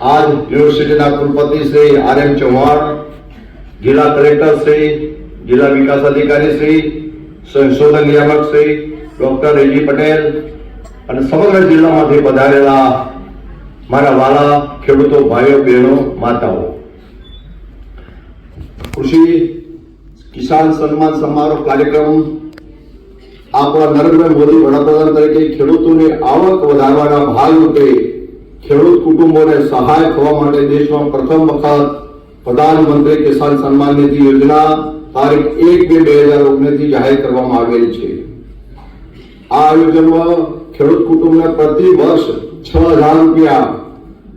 આજ યુનિવર્સિટીના કુલપતિ શ્રી આર એમ ચૌહાણ, જિલ્લા કલેક્ટર શ્રી, જિલ્લા વિકાસ અધિકારી શ્રી, સંશોધન નિયામક શ્રી, ડોક્ટર એજી પટેલ અને સમગ્ર જિલ્લામાંથી પધારેલા મારા વાલા ખેડૂતો ભાઈઓ, બહેનો, માતાઓ. કૃષિ કિસાન સન્માન સમારોહ કાર્યક્રમ આપણા નરેન્દ્ર મોદી વડાપ્રધાન તરીકે ખેડૂતોની આવક વધારવાના ભાગરૂપે ખેડૂત કુટુંબોને સહાય થવા માટે દેશમાં પ્રથમ વખત પ્રધાનમંત્રી કિસાન સન્માન નિધિ યોજના તારીખ એક બે બે હજાર ઓગણીસથી જાહેર કરવામાં આવેલ છે. આ આયોજનમાં ખેડૂત કુટુંબને પ્રતિ વર્ષ છ હજાર રૂપિયા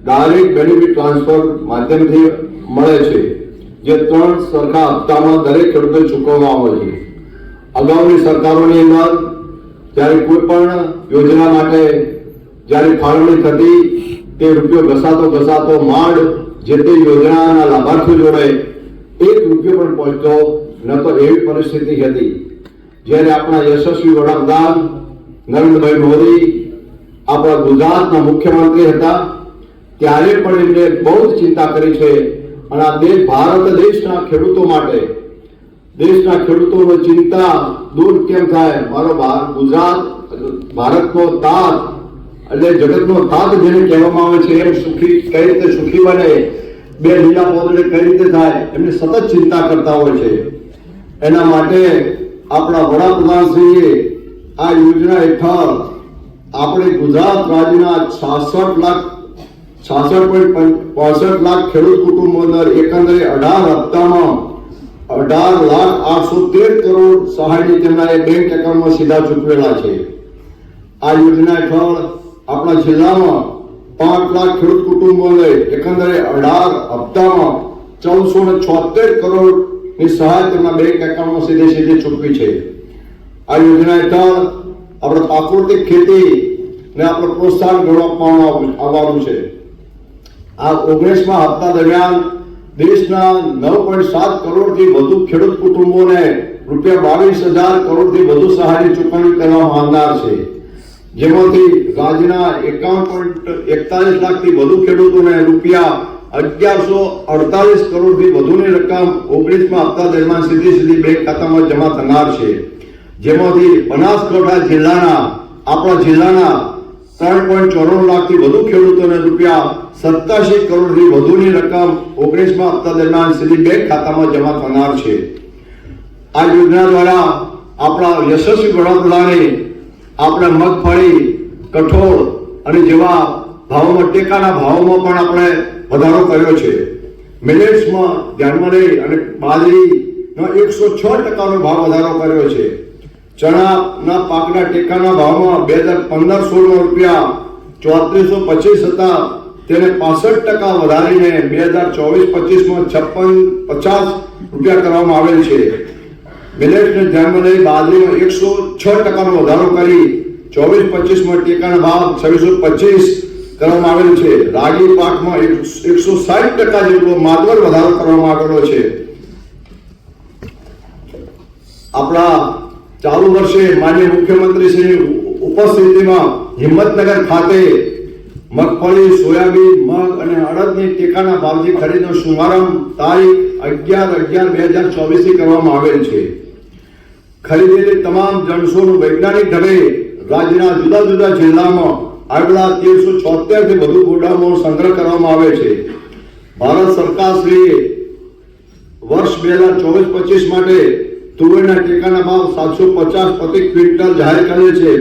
ડાયરેક્ટ બેનિફિટ ટ્રાન્સફર માધ્યમથી મળે છે, જે ત્રણ સરખા હપ્તામાં દરેક ખેડૂતને ચૂકવવામાં આવે છે. અગાઉની સરકારોની અંદર જ્યારે કોઈ પણ યોજના માટે જ્યારે ફાળવણી થતી તે રૂપિયો ઘસાતો ઘસાતો માંડ, જે તે યોજનાના લાભાર્થીઓ જોડે એક રૂપિયો પણ પહોંચતો ન તો એવી પરિસ્થિતિ હતી. જ્યારે આપણા યશસ્વી વડાપ્રધાન નરેન્દ્રભાઈ મોદી આપણા ગુજરાતના મુખ્યમંત્રી હતા, ત્યારે પણ એમને બહુ જ ચિંતા કરી છે. અને આ દેશ ભારત દેશના ખેડૂતો માટે, દેશના ખેડૂતોની ચિંતા દૂર કેમ થાય? મારો ગુજરાત, ભારતનો તાત એટલે જગતનો તાત જેને કહેવામાં આવે છે, એમ સુખી કઈ રીતે સુખી બને, બે લીલા પોતળે કઈ રીતે થાય, એમને સતત ચિંતા કરતા હોય છે. એના માટે આપણા વડાપ્રધાનશ્રીએ આ યોજના હેઠળ આપણે ગુજરાત રાજ્યના છાસઠ લાખ, છાસઠ પોઈન્ટ પાસઠ લાખ ખેડૂત કુટુંબો અંદર એકંદરે અઢાર હપ્તામાં અઢાર લાખ આઠસો તેર કરોડ સહાયની તેમના એ બેંક એકાઉન્ટમાં સીધા ચૂકવેલા છે. આ યોજના હેઠળ આપણા જિલ્લામાં પાંચ લાખ ખેડૂત કુટુંબોને એકંદરે અઢાર હપ્તામાં ચૌદસો ને છોતેર કરોડની સહાય તેમના બેંક એકાઉન્ટમાં સીધે સીધી ચૂકવી છે. આ યોજના હેઠળ આપણે પ્રાકૃતિક ખેતી ને આપણે પ્રોત્સાહન ઘણું આપવામાં આવવાનું છે. આ ઓગણીસમાં હપ્તા દરમિયાન દેશના નવ પોઈન્ટ સાત કરોડથી વધુ ખેડૂત કુટુંબોને રૂપિયા બાવીસ હજાર કરોડથી વધુ સહાયની ચૂકવણી કરવામાં આવનાર છે. જેમાંથી રાજ્યના એકાવન પોઈન્ટ એકતાલીસ લાખથી વધુ ખેડૂતોને રૂપિયા અગિયારસો અડતાલીસ કરોડથી વધુની રકમ ઓગણીસમાં હપ્તા દરમિયાન સીધી સીધી બેંક ખાતામાં જમા થનાર છે. જેમાંથી બનાસકાંઠા જિલ્લાના, આપણા જિલ્લાના ત્રણ પોઈન્ટ ચોરાણું લાખથી વધુ ખેડૂતોને રૂપિયા સત્તાશી કરોડથી વધુની રકમ ઓગણીસમાં હપ્તા દરમિયાન સીધી બેંક ખાતામાં જમા થનાર છે. આ યોજના દ્વારા આપણા યશસ્વી વડાપ્રધાને આપણે મગફળી કઠોળ અને જેવા ભાવોમાં, ટેકાના ભાવોમાં પણ આપણે વધારો કર્યો છે. મિલેટ્સમાં ધ્યાનમાં લઈ અને બાજરીનો એકસો છ ટકાનો ભાવ વધારો કર્યો છે. ચણાના પાકના ટેકાના ભાવમાં બે હજાર પંદર સોળમાં રૂપિયા ચોત્રીસો પચીસ હતા. તેને પાસઠ ટકા વધારીને બે હજાર ચોવીસ પચીસમાં છપ્પન પચાસ રૂપિયા કરવામાં આવેલ છે. મિલેટને ધ્યાનમાં લઈ બાજરીનો એકસો છ ટકાનો વધારો કરી ચોવીસ પચીસમાં ટેકાના ભાવ છવ્વીસો પચીસ કરવામાં આવેલ છે. રાગી પાકમાં એકસો સાઠ ટકા જેટલો માતબર વધારો કરવામાં આવેલો છે. આપણા ચાલુ વર્ષે માનનીય મુખ્યમંત્રીશ્રીની ઉપસ્થિતિમાં હિંમતનગર ખાતે મગફળી, સોયાબીન, મગ અને અડદની ટેકાના ભાવથી ખરીદનો શુભારંભ તારીખ અગિયાર અગિયાર બે હજાર ચોવીસથી કરવામાં આવેલ છે. ખરીદેલી તમામ જણસોનું વૈજ્ઞાનિક ઢબે રાજ્યના જુદા જુદા જિલ્લામાં આગલા તેરસો છોતેરથી વધુ ગોડાઉનો સંગ્રહ કરવામાં આવે છે. ભારત સરકાર શ્રીએ વર્ષ બે હજાર ચોવીસ પચીસ માટે તુવેરના ટેકાના ભાવ સાતસો પચાસ પ્રતિ ક્વિન્ટલ જાહેર કરે છે.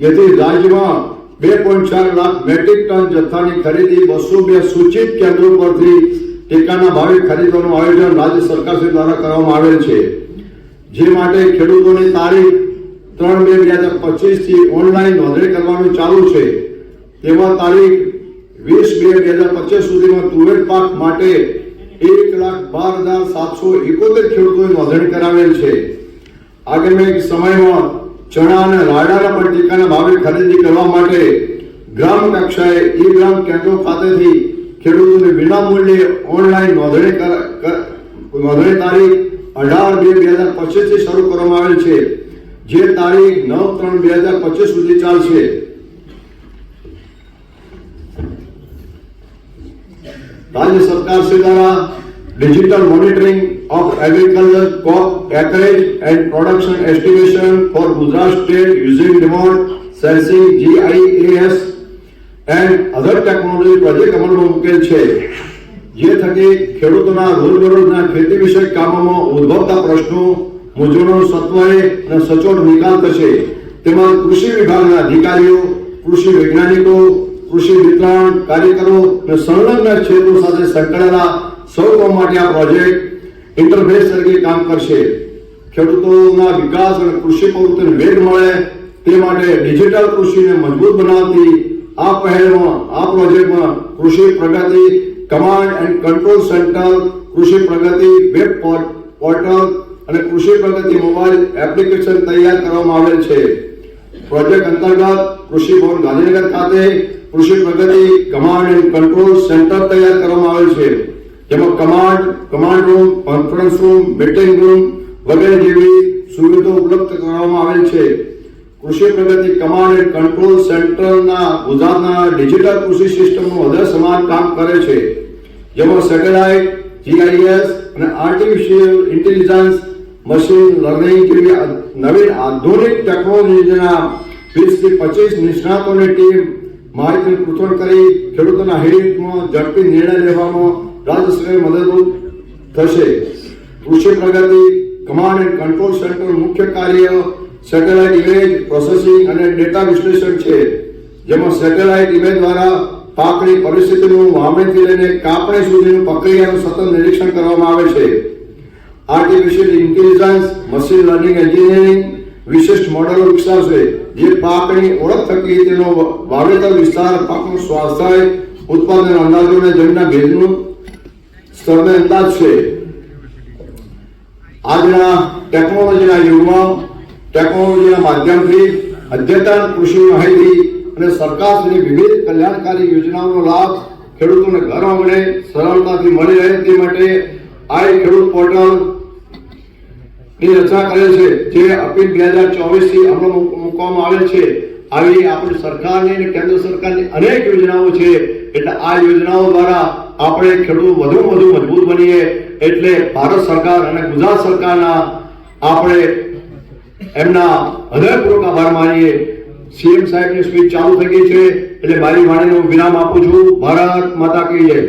જેથી રાજ્યમાં બે પોઈન્ટ ચાર લાખ મેટ્રિક ટન જથ્થાની ખરીદી બસો બે સૂચિત કેન્દ્રો પરથી ટેકાના ભાવે ખરીદવાનું આયોજન રાજ્ય સરકાર દ્વારા કરવામાં આવેલ છે. જે માટે ખેડૂતોની તારીખ ત્રણ બે બે હજાર પચીસથી ઓનલાઈન નોંધણી કરવાનું ચાલુ છે. તેમાં તારીખ વીસ બે બે હજાર પચીસ સુધીમાં તુવેર પાક માટે એક લાખ બાર હજાર સાતસો એકોતેર ખેડૂતોએ નોંધણી કરાવેલ છે. આગામી સમયમાં ચણા અને રાયડાના પણ ટેકાના ભાવે ખરીદી કરવા માટે ગ્રામ કક્ષાએ ઈ ગ્રામ કેન્દ્રો ખાતેથી ખેડૂતોને વિનામૂલ્યે ઓનલાઈન નોંધણી નોંધણી તારીખ અઢાર બે બે હજાર પચીસથી શરૂ કરવામાં આવેલ છે જે તારીખ નવ ત્રણ બે હજાર પચીસ સુધી ચાલશે રાજ્ય સરકાર શ્રી દ્વારા digital monitoring of agriculture crop acreage and production estimation for Gujarat state using remote sensing GIS and other technology project અમલમાં મૂકેલ છે જે થકી ખેડૂતોના રોજબરોજના ખેતી વિષયક કામોમાં ઉદ્ભવતા પ્રશ્નો, મૂંઝવણો સત્વરે અને સચોટ નિકાલ થશે. તેમાં કૃષિ વિભાગના અધિકારીઓ, કૃષિ વૈજ્ઞાનિકો, કૃષિ વિતરણ કાર્યકરો અને સંલગ્ન ક્ષેત્રો સાથે સંકળાયેલા સૌ માટે આ પ્રોજેક્ટ ઇન્ટરફેસ તરીકે કામ કરશે. ખેડૂતોના વિકાસ અને કૃષિ પ્રવૃત્તિને વેગ મળે તે માટે ડિજિટલ કૃષિને મજબૂત બનાવતી આ પહેલમાં આ પ્રોજેક્ટમાં Krishi Pragati command and control centre, Krishi Pragati web portal અને કૃષિ પ્રગતિ મોબાઈલ એપ્લિકેશન તૈયાર કરવામાં આવેલ છે. પ્રોજેક્ટ અંતર્ગત કૃષિ ભવન ગાંધીનગર ખાતે Krishi Pragati command and control centre તૈયાર કરવામાં આવેલ છે. જેમાં command command room conference room meeting room વગેરે જેવી સુવિધાઓ ઉપલબ્ધ કરવામાં આવેલ છે. કૃષિ પ્રગતિ કમાન્ડ એન્ડ કંટ્રોલ સેન્ટરના ગુજરાતના ડિજિટલ કૃષિ સિસ્ટમનું વધારે સમાન કામ કરે છે. જેમાં સેટેલાઇટ, જીઆઈએસ અને આર્ટિફિશિયલ ઇન્ટેલિજન્સ, મશીન લર્નિંગ જેવી નવીન આધુનિક ટેકનોલોજીના વીસથી પચીસ નિષ્ણાતોની ટીમ માહિતી પૃથ્થકરણ કરી ખેડૂતોના હિતમાં ઝડપી નિર્ણય લેવામાં રાજ્ય મદદરૂપ થશે. Krishi Pragati command and control centre મુખ્ય કાર્ય સેટેલાઇટ ઇમેજ પ્રોસેસિંગ અને ડેટા વિશ્લેષણ છે. જેમાં સેટેલાઇટ ઇમેજ દ્વારા પાકની પરિસ્થિતિનું વાવણીથી લઈને કાપણી સુધીનું પ્રક્રિયાનું સતત નિરીક્ષણ કરવામાં આવે છે. Artificial intelligence machine learning engineering વિશિષ્ટ મોડેલો વિકસાવશે જે પાકની ઓળખ થકી તેનો વાવેતર વિસ્તાર, પાકનું સ્વાસ્થ્ય, ઉત્પાદન અંદાજો અને જમીનના ભેજનું સ્તરને અંદાજ છે. આજના ટેકનોલોજીના યુગમાં ટેકનોલોજીના માધ્યમથી અદ્યતન કૃષિ માહિતી અને સરકારની વિવિધ કલ્યાણકારી યોજનાઓનો લાભ ખેડૂતોને ઘર આંગણે સરળતાથી મળી રહે તે માટે આ ખેડૂત પોર્ટલની રચના કરેલ છે, જે અપીલ બે હજાર ચોવીસથી અમલમાં મૂકવામાં આવેલ છે. આવી આપણી સરકારની અને કેન્દ્ર સરકારની અનેક યોજનાઓ છે, એટલે આ યોજનાઓ દ્વારા આપણે ખેડૂત વધુ વધુ મજબૂત બનીએ, એટલે ભારત સરકાર અને ગુજરાત સરકારના આપણે એમના હૃદયપૂર્વક આભાર માનીએ. સીએમ સાહેબની સ્પીચ ચાલુ થઈ ગઈ છે. એટલે મારી વાણીનો વિરામ આપું છું. ભારત માતા કી જય.